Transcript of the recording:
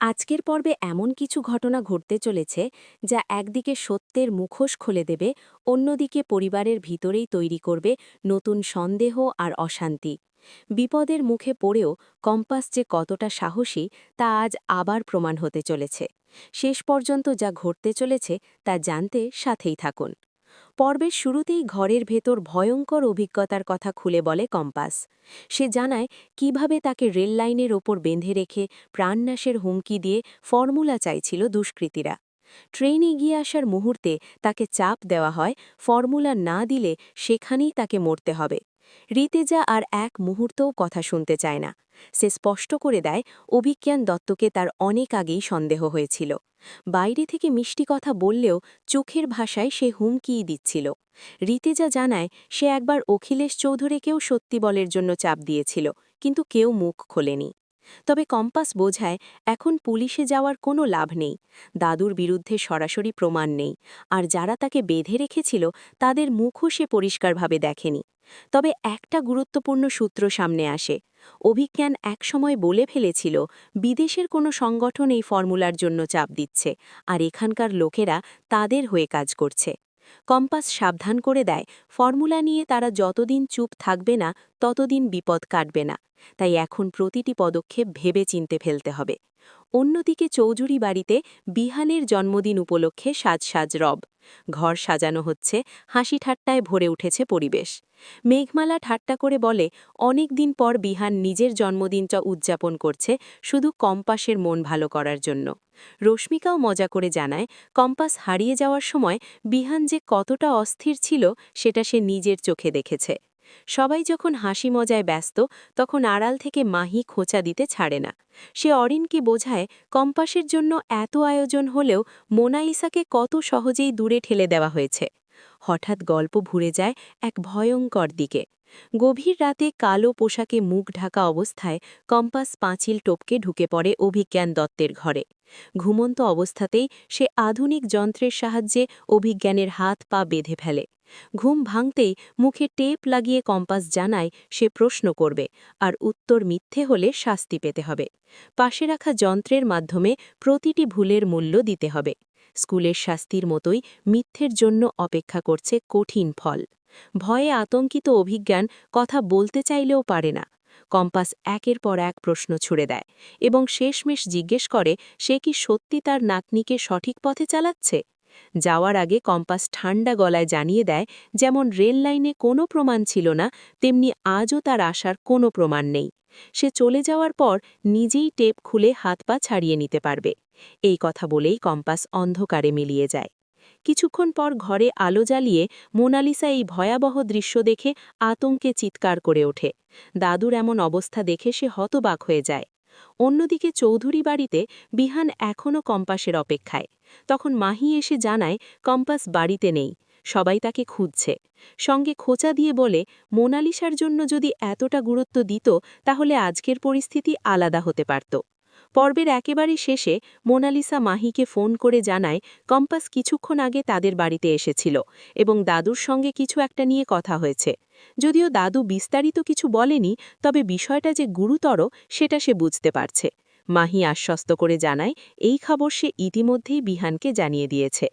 আজকের পর্বে এমন কিছু ঘটনা ঘটতে চলেছে যা একদিকে সত্যের মুখোশ খুলে দেবে, অন্যদিকে পরিবারের ভিতরেই তৈরি করবে নতুন সন্দেহ আর অশান্তি। বিপদের মুখে পড়েও কম্পাস যে কতটা সাহসী, তা আজ আবার প্রমাণ হতে চলেছে। শেষ পর্যন্ত যা ঘটতে চলেছে, তা জানতে সাথেই থাকুন। পর্বের শুরুতেই ঘরের ভেতর ভয়ঙ্কর অভিজ্ঞতার কথা খুলে বলে কম্পাস। সে জানায়, কীভাবে তাকে রেল লাইনের ওপর বেঁধে রেখে প্রাণনাশের হুমকি দিয়ে ফর্মুলা চাইছিল দুষ্কৃতীরা। ট্রেন এগিয়ে আসার মুহূর্তে তাকে চাপ দেওয়া হয়, ফর্মুলা না দিলে সেখানেই তাকে মরতে হবে। রিতেজা আর এক মুহূর্তও কথা শুনতে চায় না। সে স্পষ্ট করে দেয়, অভিজ্ঞান দত্তকে তার অনেক আগেই সন্দেহ হয়েছিল। বাইরে থেকে মিষ্টি কথা বললেও চোখের ভাষায় সে হুমকিই দিচ্ছিল। রিতেজা জানায়, সে একবার অখিলেশ চৌধুরীকেও সত্যি বলের জন্য চাপ দিয়েছিল, কিন্তু কেউ মুখ খোলেনি। তবে কম্পাস বোঝায়, এখন পুলিশে যাওয়ার কোনো লাভ নেই। দাদুর বিরুদ্ধে সরাসরি প্রমাণ নেই। আর যারা তাকে বেঁধে রেখেছিল, তাদের মুখও সে পরিষ্কারভাবে দেখেনি। তবে একটা গুরুত্বপূর্ণ সূত্র সামনে আসে। অভিজ্ঞান একসময় বলে ফেলেছিল, বিদেশের কোনো সংগঠন এই ফর্মুলার জন্য চাপ দিচ্ছে, আর এখানকার লোকেরা তাদের হয়ে কাজ করছে। কম্পাস সাবধান করে দেয়, ফর্মুলা নিয়ে তারা যতদিন চুপ থাকবে না, ততদিন বিপদ কাটবে না। তাই এখন প্রতিটি পদক্ষেপ ভেবে চিনতে ফেলতে হবে। অন্যদিকে চৌধুরী বাড়িতে বিহানের জন্মদিন উপলক্ষে সাজ সাজ রব। ঘর সাজানো হচ্ছে, হাসি ঠাট্টায় ভরে উঠেছে পরিবেশ। মেঘমালা ঠাট্টা করে বলে, অনেক দিন পর বিহান নিজের জন্মদিনটা উদযাপন করছে, শুধু কম্পাসের মন ভালো করার জন্য। রশ্মিকাও মজা করে জানায়, কম্পাস হারিয়ে যাওয়ার সময় বিহান যে কতটা অস্থির ছিল, সেটা সে নিজের চোখে দেখেছে। সবাই যখন হাসি মজায় ব্যস্ত, তখন আড়াল থেকে মাহি খোঁচা দিতে ছাড়ে না। সে অরিনকে বোঝায়, কম্পাসের জন্য এত আয়োজন হলেও মোনাইসাকে কত সহজেই দূরে ঠেলে দেওয়া হয়েছে। হঠাৎ গল্প ভুরে যায় এক ভয়ঙ্কর দিকে। গভীর রাতে কালো পোশাকে মুখ ঢাকা অবস্থায় কম্পাস পাঁচিল টপকে ঢুকে পড়ে অভিজ্ঞান দত্তের ঘরে। ঘুমন্ত অবস্থাতেই সে আধুনিক যন্ত্রের সাহায্যে অভিজ্ঞানের হাত পা বেঁধে ফেলে। ঘুম ভাঙতেই মুখে টেপ লাগিয়ে কম্পাস জানায় সে প্রশ্ন করবে, আর উত্তর মিথ্যে হলে শাস্তি পেতে হবে। পাশে রাখা যন্ত্রের মাধ্যমে প্রতিটি ভুলের মূল্য দিতে হবে। স্কুলের শাস্তির মতোই মিথ্যের জন্য অপেক্ষা করছে কঠিন ফল। ভয়ে আতঙ্কিত অভিজ্ঞান কথা বলতে চাইলেও পারে না। কম্পাস একের পর এক প্রশ্ন ছুড়ে দেয় এবং শেষমেশ জিজ্ঞেস করে, সে কি সত্যি তার নাতনিকে সঠিক পথে চালাচ্ছে? যাওয়ার আগে কম্পাস ঠান্ডা গলায় জানিয়ে দেয়, যেমন রেল লাইনে কোনো প্রমাণ ছিল না, তেমনি আজও তার আসার কোনো প্রমাণ নেই। সে চলে যাওয়ার পর নিজেই টেপ খুলে হাত পা ছাড়িয়ে নিতে পারবে। এই কথা বলেই কম্পাস অন্ধকারে মিলিয়ে যায়। কিছুক্ষণ পর ঘরে আলো জ্বালিয়ে মোনালিসা এই ভয়াবহ দৃশ্য দেখে আতঙ্কে চিৎকার করে ওঠে। দাদুর এমন অবস্থা দেখে সে হতবাক হয়ে যায়। অন্যদিকে চৌধুরী বাড়িতে বিহান এখনও কম্পাসের অপেক্ষায়। তখন মাহি এসে জানায়, কম্পাস বাড়িতে নেই। সবাই তাকে খুঁজছে। সঙ্গে খোঁচা দিয়ে বলে, মোনালিসার জন্য যদি এতটা গুরুত্ব দিত, তাহলে আজকের পরিস্থিতি আলাদা হতে পারত। পর্বের একেবারে শেষে মোনালিসা মাহিকে ফোন করে জানায়, কম্পাস কিছুক্ষণ আগে তাদের বাড়িতে এসেছিল এবং দাদুর সঙ্গে কিছু একটা নিয়ে কথা হয়েছে। যদিও দাদু বিস্তারিত কিছু বলেনি, তবে বিষয়টা যে গুরুতর সেটা সে বুঝতে পারছে। মাহি আশ্বস্ত করে জানায়, এই খবর সে ইতিমধ্যেই বিহানকে জানিয়ে দিয়েছে।